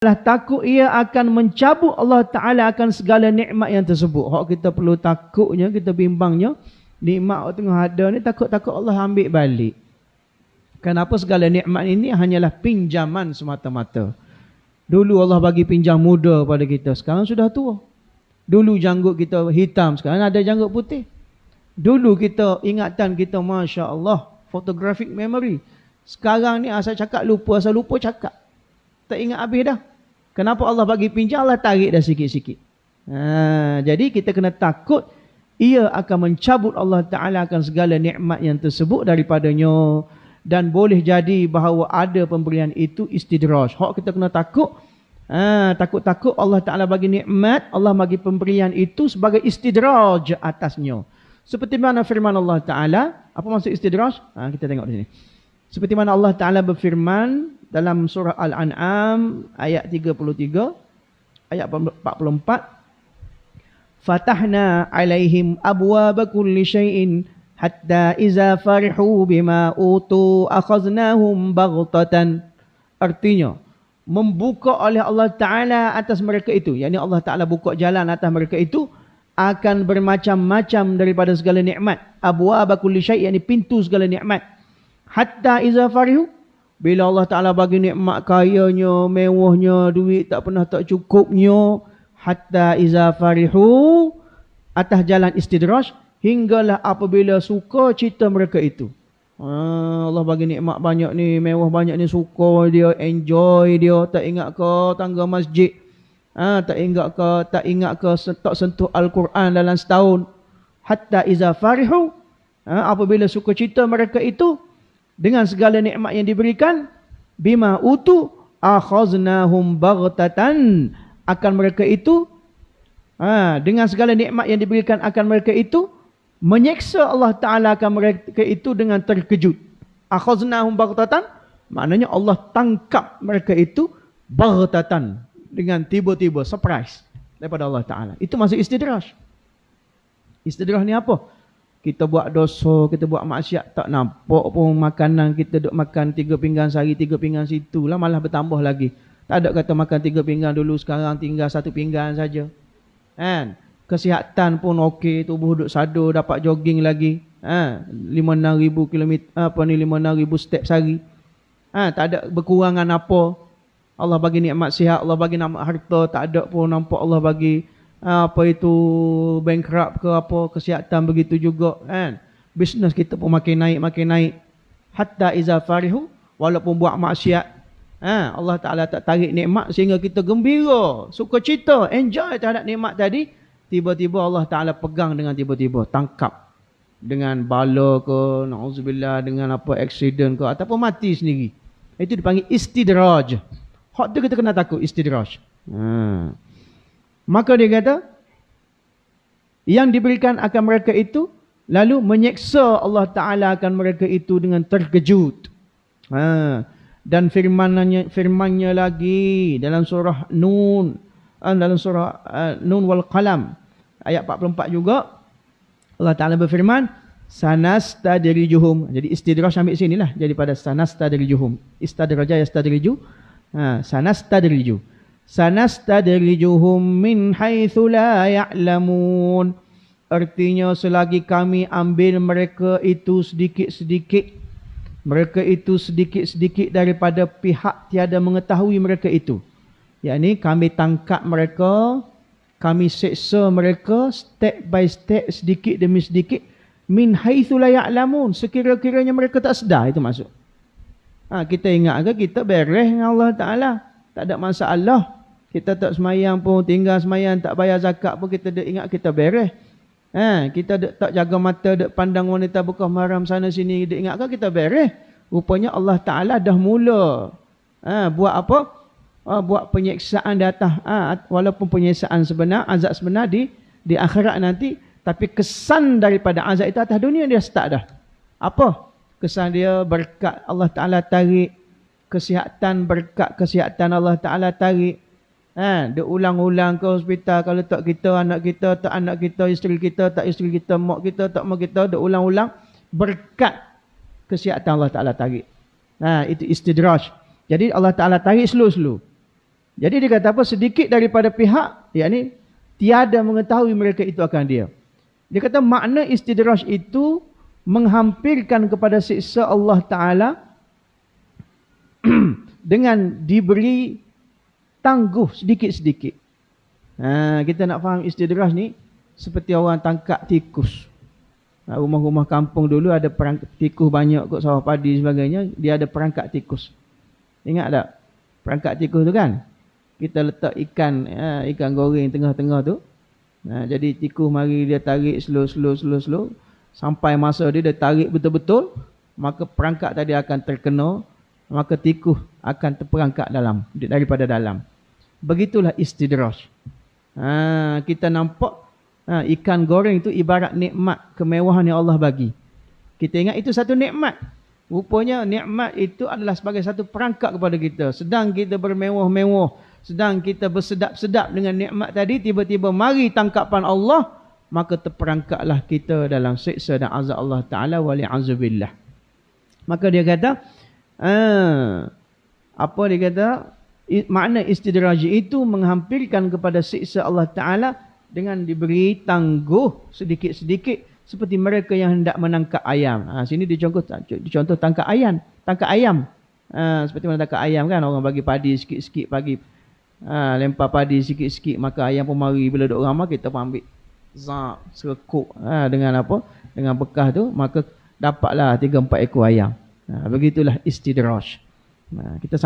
adalah takut ia akan mencabut Allah Ta'ala akan segala nikmat yang tersebut. Hak kita perlu takutnya, kita bimbangnya. Nikmat tengah ada ni takut-takut Allah ambil balik. Kenapa segala nikmat ini hanyalah pinjaman semata-mata. Dulu Allah bagi pinjam muda pada kita. Sekarang sudah tua. Dulu janggut kita hitam. Sekarang ada janggut putih. Dulu kita ingatan kita Masya Allah. Photographic memory. Sekarang ni asal cakap lupa. Asal lupa cakap. Tak ingat habis dah. Kenapa Allah bagi pinjam, Allah tarik dah sikit-sikit. Ha, jadi kita kena takut, ia akan mencabut Allah Ta'ala akan segala nikmat yang tersebut daripadanya. Dan boleh jadi bahawa ada pemberian itu istidraj. Hak kita kena takut, ha, takut-takut Allah Ta'ala bagi nikmat, Allah bagi pemberian itu sebagai istidraj atasnya. Seperti mana firman Allah Ta'ala, apa maksud istidraj? Ha, kita tengok di sini. Seperti mana Allah Ta'ala berfirman dalam surah Al-An'am ayat 33, ayat 44. Fatahna alaihim abwaba kulli syai'in hatta iza farihu bima utu akhaznahum baghtatan. Artinya, membuka oleh Allah Ta'ala atas mereka itu. Yang Allah Ta'ala buka jalan atas mereka itu akan bermacam-macam daripada segala nikmat. Abwaba kulli syai' yakni pintu segala nikmat hatta iza farihu bila Allah Taala bagi nikmat kayanya mewahnya duit tak pernah tak cukupnya hatta iza farihu atas jalan istidraj hinggalah apabila suka cita mereka itu. Ha, Allah bagi nikmat banyak ni mewah banyak ni suka dia enjoy dia tak ingat ke tangga masjid? Ha, tak ingat ke tak ingat ke tak sentuh al-Quran dalam setahun? Hatta iza farihu ha, apabila suka cita mereka itu dengan segala nikmat yang diberikan bima utu akhaznahum baghtatan. Akan mereka itu ha, dengan segala nikmat yang diberikan akan mereka itu menyeksa Allah taala akan mereka itu dengan terkejut. Akhaznahum baghtatan maknanya Allah tangkap mereka itu baghtatan dengan tiba-tiba surprise daripada Allah taala. Itu masuk istidraj. Istidraj ni apa kita buat dosa, kita buat maksiat tak nampak pun makanan kita duk makan tiga pinggan sehari, tiga pinggan situ lah malah bertambah lagi. Tak ada kata makan tiga pinggan dulu sekarang tinggal satu pinggan saja. Kan? Kesihatan pun okey, tubuh duk sado dapat jogging lagi. Ha, 5-6 ribu kilometer, apa ni 5-6 ribu step sehari. Ha, tak ada berkurangan apa. Allah bagi nikmat sihat, Allah bagi nikmat harta, tak ada pun nampak Allah bagi apa itu bankrupt ke apa kesihatan begitu juga kan? Bisnes kita pun makin naik makin naik. Hatta iza farihu walaupun buat maksiat ha, Allah Taala tak tarik nikmat sehingga kita gembira suka cita enjoy terhadap nikmat tadi. Tiba-tiba Allah Taala pegang dengan tiba-tiba tangkap dengan bala ke nauzubillah dengan apa accident ke ataupun mati sendiri. Itu dipanggil istidraj. Hak tu kita kena takut istidraj. Ha Maka dia kata, yang diberikan akan mereka itu, lalu menyeksa Allah Ta'ala akan mereka itu dengan terkejut. Ha. Dan firmannya, firmannya lagi dalam surah Nun, uh, dalam surah uh, Nun wal Qalam, ayat 44 juga, Allah Ta'ala berfirman, Sanas tadrijuhum. Jadi istidraj ambil sini lah. Jadi pada sanas tadrijuhum. Istadraja yastadriju. Ha, sanas tadrijuhum sanastadrijuhum min haitsu la ya'lamun. Artinya selagi kami ambil mereka itu sedikit-sedikit mereka itu sedikit-sedikit daripada pihak tiada mengetahui mereka itu. Yakni kami tangkap mereka kami seksa mereka step by step sedikit demi sedikit min haitsu la ya'lamun. Sekira-kiranya mereka tak sedar itu maksud. Ha, kita ingat ke kita beres dengan Allah Taala tak ada masalah kita tak semayang pun, tinggal semayang, tak bayar zakat pun, kita dek ingat kita beres. Ha, kita dek tak jaga mata, dek pandang wanita buka maram sana sini, dek ingat kan kita beres. Rupanya Allah Ta'ala dah mula. Ha, buat apa? Ha, buat penyeksaan di atas. Ha, walaupun penyeksaan sebenar, azab sebenar di di akhirat nanti. Tapi kesan daripada azab itu atas dunia dia start dah. Apa? Kesan dia berkat Allah Ta'ala tarik. Kesihatan berkat kesihatan Allah Ta'ala tarik. Ha, dia ulang-ulang ke hospital kalau tak kita, anak kita, tak anak kita, isteri kita, tak isteri kita, mak kita, tak mak kita, dia ulang-ulang berkat kesihatan Allah Ta'ala tarik. Ha, itu istidraj. Jadi Allah Ta'ala tarik slow-slow. Jadi dia kata apa? Sedikit daripada pihak, yakni tiada mengetahui mereka itu akan dia. Dia kata makna istidraj itu menghampirkan kepada siksa Allah Ta'ala dengan diberi tangguh sedikit-sedikit. Ha, kita nak faham istidraj ni seperti orang tangkap tikus. Ha, rumah-rumah kampung dulu ada perangkat tikus banyak kot sawah padi sebagainya. Dia ada perangkat tikus. Ingat tak? Perangkat tikus tu kan? kita letak ikan ha, ikan goreng tengah-tengah tu. Ha, jadi tikus mari dia tarik slow slow slow slow sampai masa dia dia tarik betul-betul maka perangkap tadi akan terkena maka tikus akan terperangkap dalam daripada dalam. Begitulah istidraj. Ha, kita nampak ha, ikan goreng itu ibarat nikmat kemewahan yang Allah bagi. Kita ingat itu satu nikmat. Rupanya nikmat itu adalah sebagai satu perangkap kepada kita. Sedang kita bermewah-mewah sedang kita bersedap-sedap dengan nikmat tadi, tiba-tiba mari tangkapan Allah, maka terperangkatlah kita dalam seksa dan azab Allah Ta'ala wali'azubillah. Maka dia kata, ah, apa dia kata, makna istidraji itu menghampirkan kepada seksa Allah Ta'ala dengan diberi tangguh sedikit-sedikit seperti mereka yang hendak menangkap ayam. Ha, sini dicontoh, dicontoh tangkap ayam. Tangkap ayam. Ha, seperti mana tangkap ayam kan, orang bagi padi sikit-sikit pagi. Ha, lempar padi sikit-sikit maka ayam pun mari. Bila duk ramai kita pun ambil zak serekuk ha, dengan apa? Dengan bekas tu maka dapatlah 3 4 ekor ayam ha, begitulah istidraj. Ha, kita